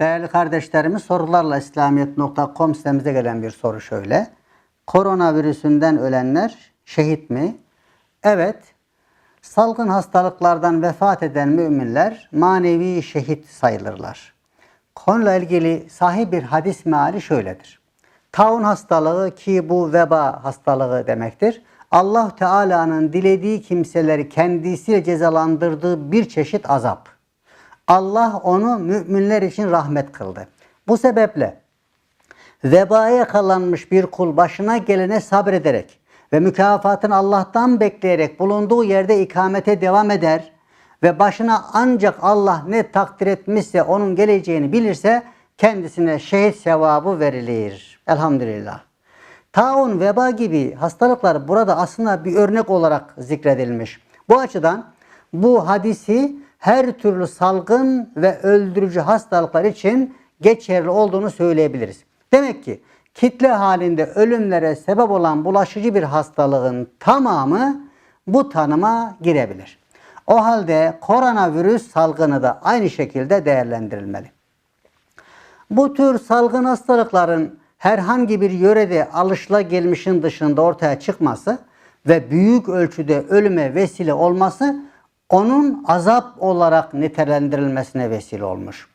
Değerli kardeşlerimiz sorularla İslamiyet.com sitemize gelen bir soru şöyle. Koronavirüsünden ölenler şehit mi? Evet. Salgın hastalıklardan vefat eden müminler manevi şehit sayılırlar. Konuyla ilgili sahih bir hadis meali şöyledir. Taun hastalığı ki bu veba hastalığı demektir. Allah Teala'nın dilediği kimseleri kendisiyle cezalandırdığı bir çeşit azap. Allah onu müminler için rahmet kıldı. Bu sebeple vebaya yakalanmış bir kul başına gelene sabrederek ve mükafatını Allah'tan bekleyerek bulunduğu yerde ikamete devam eder ve başına ancak Allah ne takdir etmişse onun geleceğini bilirse kendisine şehit sevabı verilir. Elhamdülillah. Taun, veba gibi hastalıklar burada aslında bir örnek olarak zikredilmiş. Bu açıdan bu hadisi her türlü salgın ve öldürücü hastalıklar için geçerli olduğunu söyleyebiliriz. Demek ki kitle halinde ölümlere sebep olan bulaşıcı bir hastalığın tamamı bu tanıma girebilir. O halde koronavirüs salgını da aynı şekilde değerlendirilmeli. Bu tür salgın hastalıkların herhangi bir yörede alışılagelmişin dışında ortaya çıkması ve büyük ölçüde ölüme vesile olması onun azap olarak nitelendirilmesine vesile olmuş.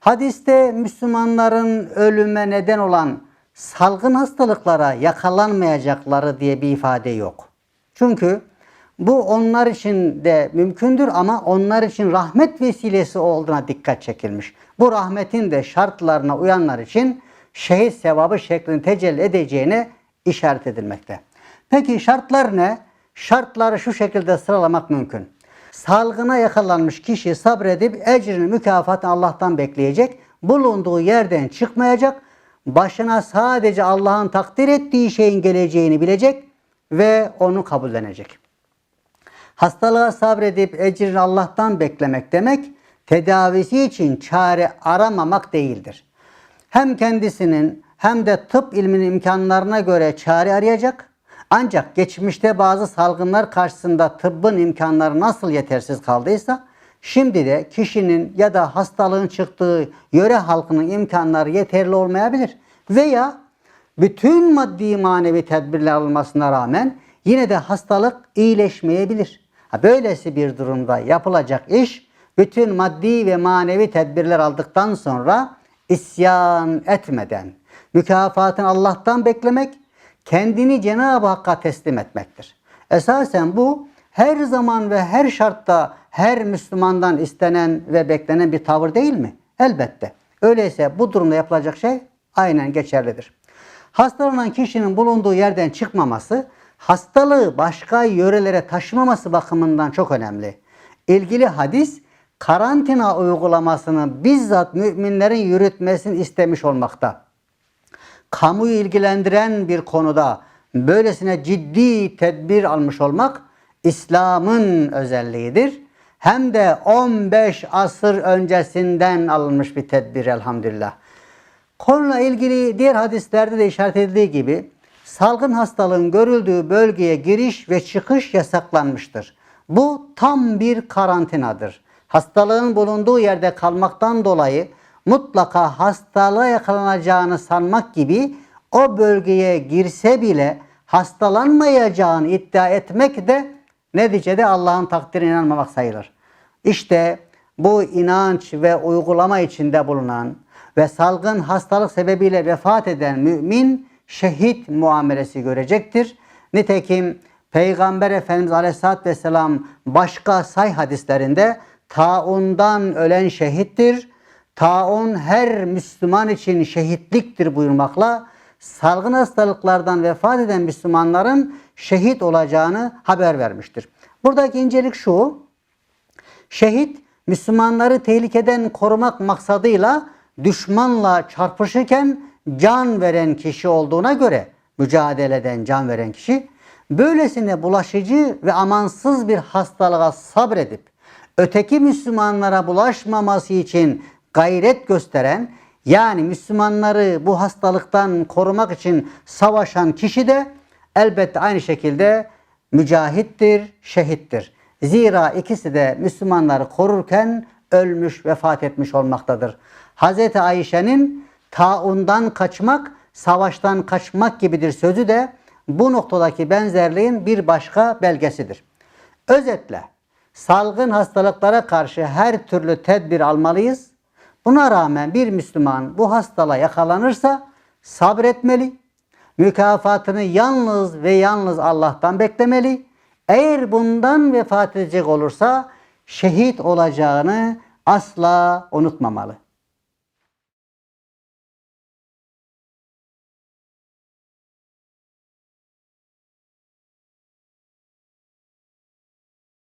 Hadiste Müslümanların ölüme neden olan salgın hastalıklara yakalanmayacakları diye bir ifade yok. Çünkü bu onlar için de mümkündür ama onlar için rahmet vesilesi olduğuna dikkat çekilmiş. Bu rahmetin de şartlarına uyanlar için şehit sevabı şeklinde tecelli edeceğine işaret edilmekte. Peki şartlar ne? Şartları şu şekilde sıralamak mümkün. Salgına yakalanmış kişi sabredip ecrini mükafatını Allah'tan bekleyecek. Bulunduğu yerden çıkmayacak. Başına sadece Allah'ın takdir ettiği şeyin geleceğini bilecek ve onu kabullenecek. Hastalığa sabredip ecrini Allah'tan beklemek demek tedavisi için çare aramamak değildir. Hem kendisinin hem de tıp ilminin imkanlarına göre çare arayacak. Ancak geçmişte bazı salgınlar karşısında tıbbın imkanları nasıl yetersiz kaldıysa şimdi de kişinin ya da hastalığın çıktığı yöre halkının imkanları yeterli olmayabilir. Veya bütün maddi manevi tedbirler alınmasına rağmen yine de hastalık iyileşmeyebilir. Böylesi bir durumda yapılacak iş bütün maddi ve manevi tedbirler aldıktan sonra isyan etmeden mükafatını Allah'tan beklemek, kendini Cenab-ı Hakk'a teslim etmektir. Esasen bu her zaman ve her şartta her Müslümandan istenen ve beklenen bir tavır değil mi? Elbette. Öyleyse bu durumda yapılacak şey aynen geçerlidir. Hastalanan kişinin bulunduğu yerden çıkmaması, hastalığı başka yörelere taşımaması bakımından çok önemli. İlgili hadis karantina uygulamasını bizzat müminlerin yürütmesini istemiş olmakta. Kamuyu ilgilendiren bir konuda böylesine ciddi tedbir almış olmak İslam'ın özelliğidir. Hem de 15 asır öncesinden alınmış bir tedbir elhamdülillah. Konuyla ilgili diğer hadislerde de işaret edildiği gibi salgın hastalığın görüldüğü bölgeye giriş ve çıkış yasaklanmıştır. Bu tam bir karantinadır. Hastalığın bulunduğu yerde kalmaktan dolayı mutlaka hastalığa yakalanacağını sanmak gibi o bölgeye girse bile hastalanmayacağını iddia etmek de neticede Allah'ın takdirine inanmamak sayılır. İşte bu inanç ve uygulama içinde bulunan ve salgın hastalık sebebiyle vefat eden mümin şehit muamelesi görecektir. Nitekim Peygamber Efendimiz Aleyhisselatü Vesselam başka say hadislerinde taundan ölen şehittir. Taun her Müslüman için şehitliktir buyurmakla salgın hastalıklardan vefat eden Müslümanların şehit olacağını haber vermiştir. Buradaki incelik şu. Şehit Müslümanları tehlikeden korumak maksadıyla düşmanla çarpışırken can veren kişi olduğuna göre mücadeleden can veren kişi böylesine bulaşıcı ve amansız bir hastalığa sabredip öteki Müslümanlara bulaşmaması için gayret gösteren yani Müslümanları bu hastalıktan korumak için savaşan kişi de elbette aynı şekilde mücahittir, şehittir. Zira ikisi de Müslümanları korurken ölmüş, vefat etmiş olmaktadır. Hazreti Ayşe'nin taundan kaçmak, savaştan kaçmak gibidir sözü de bu noktadaki benzerliğin bir başka belgesidir. Özetle salgın hastalıklara karşı her türlü tedbir almalıyız. Buna rağmen bir Müslüman bu hastalığa yakalanırsa sabretmeli. Mükafatını yalnız ve yalnız Allah'tan beklemeli. Eğer bundan vefat edecek olursa şehit olacağını asla unutmamalı.